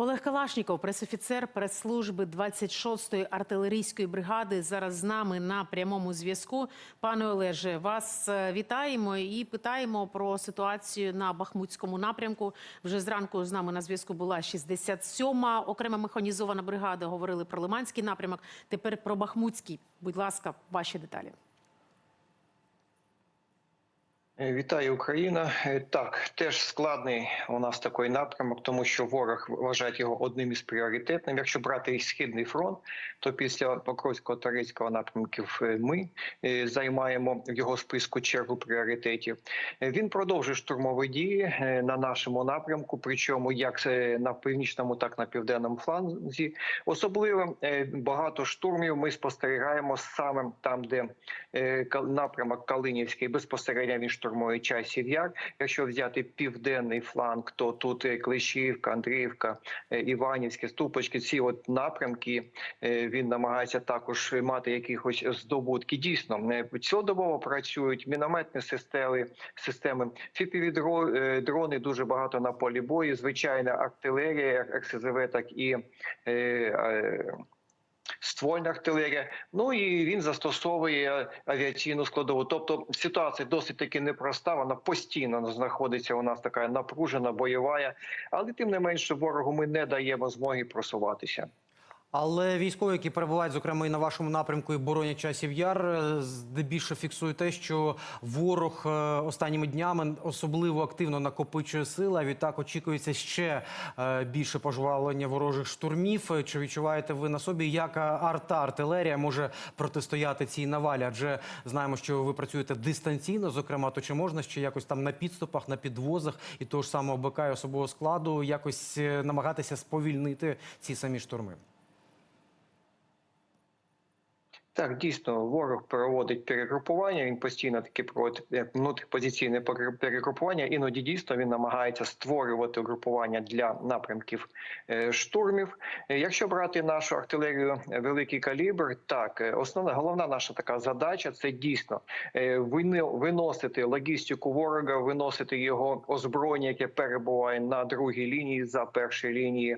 Олег Калашніков, пресофіцер прес-служби 26-ї артилерійської бригади, зараз з нами на прямому зв'язку. Пане Олеже, вас е, вітаємо і питаємо про ситуацію на Бахмутському напрямку. Вже зранку з нами на зв'язку була 67-ма окрема механізована бригада. Говорили про Лиманський напрямок. Тепер про Бахмутський. Будь ласка, ваші деталі. Вітаю Україна. Е, Так, теж складний у нас такий напрямок, тому що ворог вважає його одним із пріоритетним. Якщо брати східний фронт, то після Покровського та Ризького напрямків е, ми е, займаємо в його списку чергу пріоритетів. Він продовжує штурмові дії на нашому напрямку, причому як на північному, так і на південному фланзі. Особливо багато штурмів ми спостерігаємо саме там, де напрямок Калинівський безпосередньо він штурмує часів яр. Якщо взяти південний фланг, то тут е, Клещівка, Андріївка, е, Іванівське, Ступочки. Ці от напрямки е, він намагається також мати якихось здобутки. Дійсно, цілодобово працюють мінометні системи, системи дрони дуже багато на полі бою. Звичайна артилерія, РСЗВ, так і е, е, ствольна артилерія. Ну і він застосовує авіаційну складову. Тобто ситуація досить таки непроста. Вона постійно знаходиться. У нас така напружена, бойова, але тим не менше ворогу ми не даємо змоги просуватися. Але військові, які перебувають, зокрема, і на вашому напрямку і боронять часів яр, е, здебільшого фіксують те, що ворог е, останніми днями особливо активно накопичує сили. А відтак очікується ще е, більше пожвавлення ворожих штурмів. Чи відчуваєте ви на собі, як арта артилерія може протистояти цій навалі? Адже знаємо, що ви працюєте дистанційно, зокрема, то чи можна ще якось там на підступах, на підвозах і того ж самого БК і особового складу якось намагатися сповільнити ці самі штурми? Так, дійсно, ворог проводить перегрупування. Він постійно таки проводить як внутріпозиційне перегрупування. Іноді дійсно він намагається створювати групування для напрямків е, штурмів. Е, Якщо брати нашу артилерію е, великий калібр, так е, основна головна наша така задача це дійсно е, виносити логістику ворога, виносити його озброєння, яке перебуває на другій лінії за першої лінії.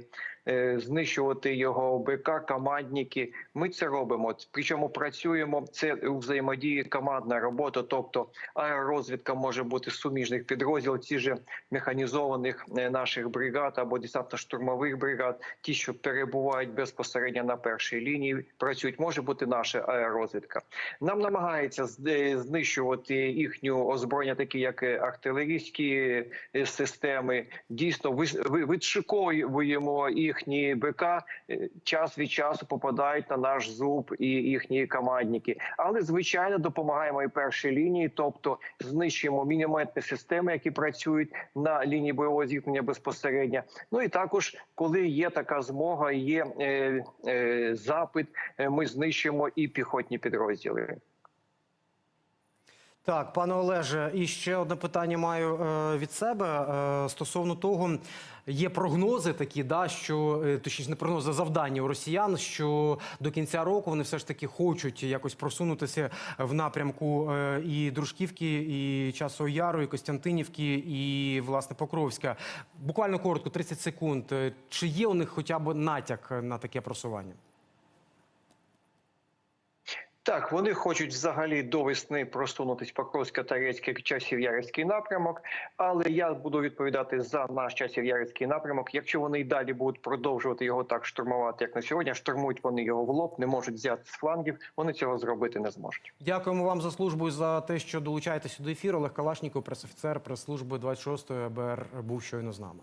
Е, Знищувати його БК, командники. Ми це робимо. Причому працюємо це у взаємодії командна робота, тобто аеророзвідка може бути суміжних підрозділів, ті ж механізованих е, наших бригад або десантно-штурмових бригад, ті, що перебувають безпосередньо на першій лінії, працюють. Може бути наша аеророзвідка. Нам намагається е, знищувати їхню озброєння, такі як артилерійські системи. Дійсно, відшиковуємо їхні БК. е, Час від часу попадають на наш зуб і їхні командники. Але звичайно допомагаємо і першій лінії, тобто знищуємо мінометні системи, які працюють на лінії бойового зіткнення безпосередньо. Ну і також, коли є така змога, є е, е, запит, е, ми знищуємо і піхотні підрозділи. Так, пане Олеже, і ще одне питання маю е, від себе е, стосовно того, є прогнози такі, да, що е, точніше не прогнози, а завдання у росіян, що до кінця року вони все ж таки хочуть якось просунутися в напрямку і Дружківки, і Часового Яру, і Костянтинівки, і власне Покровська. Буквально коротко, 30 секунд. Чи є у них хоча б натяк на таке просування? Так, вони хочуть взагалі до весни просунутись Покровська Тарецький часів Ярицький напрямок. Але я буду відповідати за наш часів Ярицький напрямок. Якщо вони й далі будуть продовжувати його так штурмувати, як на сьогодні, штурмують вони його в лоб, не можуть взяти з флангів. Вони цього зробити не зможуть. Дякуємо вам за службу і за те, що долучаєтеся до ефіру. Олег Калашніков, пресофіцер прес-служби 26-ї АБР, був щойно з нами.